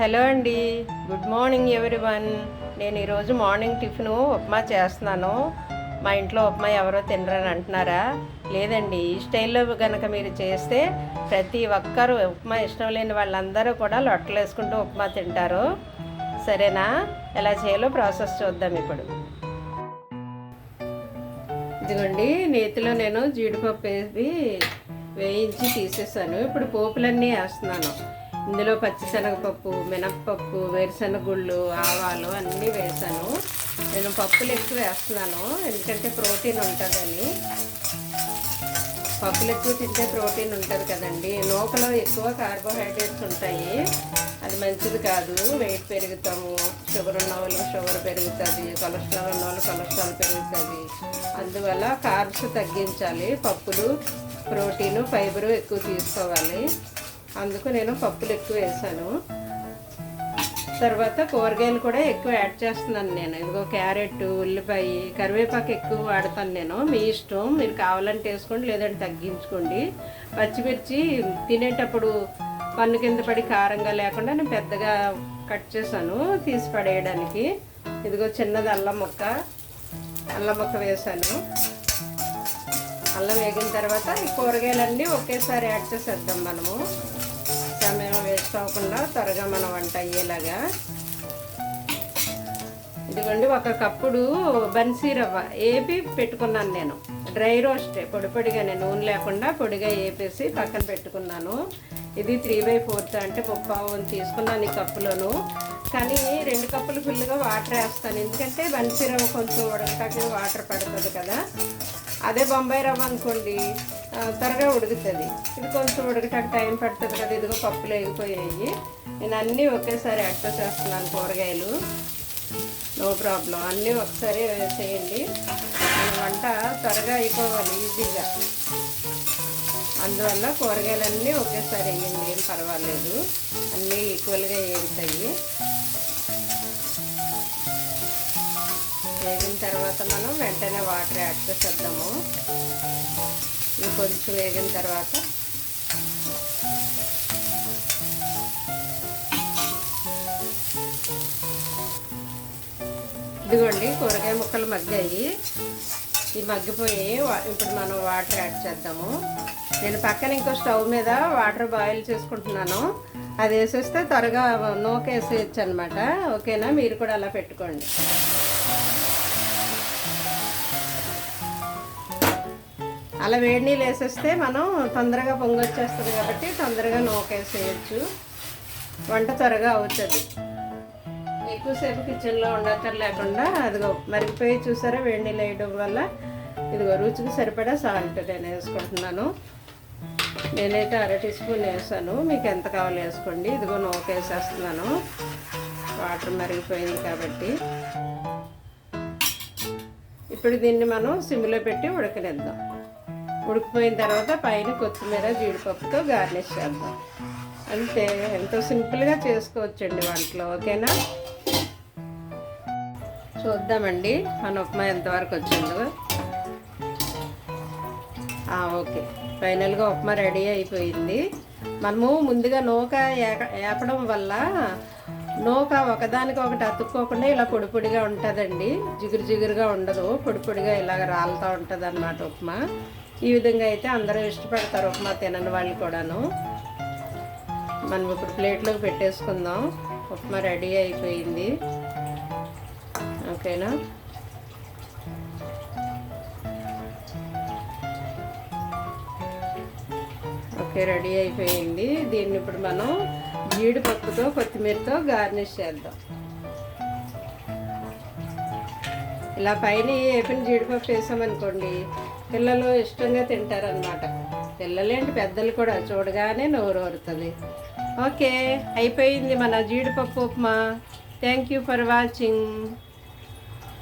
Hello అండి. Good morning ఎవరి one నేను ఈరోజు మార్నింగ్ టిఫిన్ ఉప్మా చేస్తున్నాను. మా ఇంట్లో ఉప్మా ఎవరో తినరని అంటున్నారా? లేదండి ఈ స్టైల్లో కనుక మీరు చేస్తే ప్రతి ఒక్కరు ఉప్మా ఇష్టం లేని వాళ్ళందరూ కూడా లొట్టలు వేసుకుంటూ ఉప్మా తింటారు. సరేనా? ఎలా చేయాలో ప్రాసెస్ చూద్దాం ఇప్పుడు. ఇదిగోండి నేతిలో నేను జీడిపప్పు వేసి వేయించి తీసేసాను. ఇప్పుడు పోపులన్నీ వేస్తున్నాను. ఇందులో పచ్చిశనగపప్పు మినప్పప్పు వేరుశనగుళ్ళు ఆవాలు అన్నీ వేసాను. నేను పప్పులు ఎక్కువ వేస్తున్నాను ఎందుకంటే ప్రోటీన్ ఉంటుందని. పప్పులు ఎక్కువ తింటే ప్రోటీన్ ఉంటుంది కదండి. నూకలో ఎక్కువ కార్బోహైడ్రేట్స్ ఉంటాయి. అది మంచిది కాదు. వెయిట్ పెరుగుతాము. షుగర్ ఉన్న వాళ్ళు షుగర్ పెరుగుతుంది. కొలెస్ట్రాల్ ఉన్న వాళ్ళు కొలెస్ట్రాల్ పెరుగుతుంది. అందువల్ల కార్బ్స్ తగ్గించాలి. పప్పులు ప్రోటీను ఫైబరు ఎక్కువ తీసుకోవాలి. అందుకు నేను పప్పులు ఎక్కువ వేసాను. తర్వాత కూరగాయలు కూడా ఎక్కువ యాడ్ చేస్తున్నాను నేను. ఇదిగో క్యారెట్ ఉల్లిపాయ కరివేపాకు ఎక్కువ వాడతాను నేను. మీ ఇష్టం. మీరు కావాలంటే వేసుకోండి లేదంటే తగ్గించుకోండి. పచ్చిమిర్చి తినేటప్పుడు పన్ను కింద పడి కారంగా లేకుండా నేను పెద్దగా కట్ చేశాను తీసి పడేయడానికి. ఇదిగో చిన్నది అల్లం ముక్క. అల్లం ముక్క వేసాను. అల్లం వేగిన తర్వాత ఈ కూరగాయలన్నీ ఒకేసారి యాడ్ చేసేద్దాం మనము. సమయం వేస్ట్ అవ్వకుండా త్వరగా మనం వంట అయ్యేలాగా. ఇదిగోండి ఒక కప్పుడు బన్సీ రవ్వ ఏపి పెట్టుకున్నాను నేను. డ్రై రోస్ట్ పొడి పొడిగానే నూనె లేకుండా పొడిగా వేపేసి పక్కన పెట్టుకున్నాను. ఇది త్రీ బై ఫోర్త్ అంటే ముప్పావు తీసుకున్నాను ఈ కప్పులోను. కానీ రెండు కప్పులు ఫుల్గా వాటర్ వేస్తాను. ఎందుకంటే బన్సీ రవ్వ కొంచెం ఉడకటానికి వాటర్ పడుతుంది కదా. అదే బొంబాయి రవ్వ అనుకోండి త్వరగా ఉడుకుతుంది. ఇది కొంచెం ఉడకటానికి టైం పడుతుంది కదా ఇదిగో పప్పులు వేగిపోయాయి నేను అన్నీ ఒకేసారి యాడ్ చేస్తున్నాను కూరగాయలు. No problem. అన్నీ ఒకసారి చేయండి. వంట త్వరగా అయిపోవాలి ఈజీగా. అందువల్ల కూరగాయలన్నీ ఒకేసారి వేయండి ఏం పర్వాలేదు. అన్నీ ఈక్వల్గా వేగుతాయి వేగిన తర్వాత మనం వెంటనే వాటర్ యాడ్ చేసేద్దాము. ఇవి కొంచెం వేగిన తర్వాత ఇదిగోండి కూరగాయ ముక్కలు మగ్గాయి. ఈ మగ్గిపోయి వా- ఇప్పుడు మనం వాటర్ యాడ్ చేద్దాము. నేను పక్కన ఇంకో స్టవ్ మీద వాటర్ బాయిల్ చేసుకుంటున్నాను. అది వేసేస్తే త్వరగా నూకేసేయచ్చు అనమాట ఓకేనా? మీరు కూడా అలా పెట్టుకోండి. అలా వేడి నీళ్ళు వేసేస్తే మనం తొందరగా పొంగొచ్చేస్తుంది కాబట్టి తొందరగా నూకేసేయచ్చు. వంట త్వరగా అవుతుంది. ఎక్కువసేపు కిచెన్లో ఉండక్కర్ లేకుండా అదిగో మరిగిపోయి చూసారా వేడి నీళ్ళు వేయడం వల్ల? ఇదిగో రుచికి సరిపడా సాల్ట్ నేను వేసుకుంటున్నాను. నేనైతే అర టీ స్పూన్ వేసాను. మీకు ఎంత కావాలో వేసుకోండి. ఇదిగో నూకేసేస్తున్నాను. వాటర్ మరిగిపోయింది కాబట్టి. ఇప్పుడు దీన్ని మనం సిమ్లో పెట్టి ఉడకనిద్దాం. ఉడికిపోయిన తర్వాత పైన కొత్తిమీర జీడిపప్పుతో గార్నిష్ చేద్దాం. అంతే ఎంతో సింపుల్గా చేసుకోవచ్చండి వంటలో ఓకేనా? చూద్దామండి మన ఉప్మా ఎంతవరకు వచ్చిందో. ఓకే. ఫైనల్గా ఉప్మా రెడీ అయిపోయింది. మనము ముందుగా నూక ఏపడం వల్ల నూక ఒకదానికి ఒకటి అతుక్కోకుండా ఇలా పొడి పొడిగా ఉంటుందండి. జిగురు జిగురుగా ఉండదు పొడి పొడిగా ఇలాగ రాలుతూ ఉంటుంది అన్నమాట ఉప్మా. ఈ విధంగా అయితే అందరూ ఇష్టపడతారు ఉప్మా తినని వాళ్ళు కూడాను. మనం ఇప్పుడు ప్లేట్లోకి పెట్టేసుకుందాం. ఉప్మా రెడీ అయిపోయింది. ఓకేనా? ఓకే రెడీ అయిపోయింది. దీన్ని ఇప్పుడు మనం జీడిపప్పుతో కొత్తిమీరతో గార్నిష్ చేద్దాం. ఇలా పైన ఏపిన జీడిపప్పు వేసామనుకోండి పిల్లలు ఇష్టంగా తింటారనమాట పిల్లలేంటి పెద్దలు కూడా చూడగానే నోరు ఊరుతుంది. ఓకే అయిపోయింది మన జీడిపప్పు upma. Thank you for watching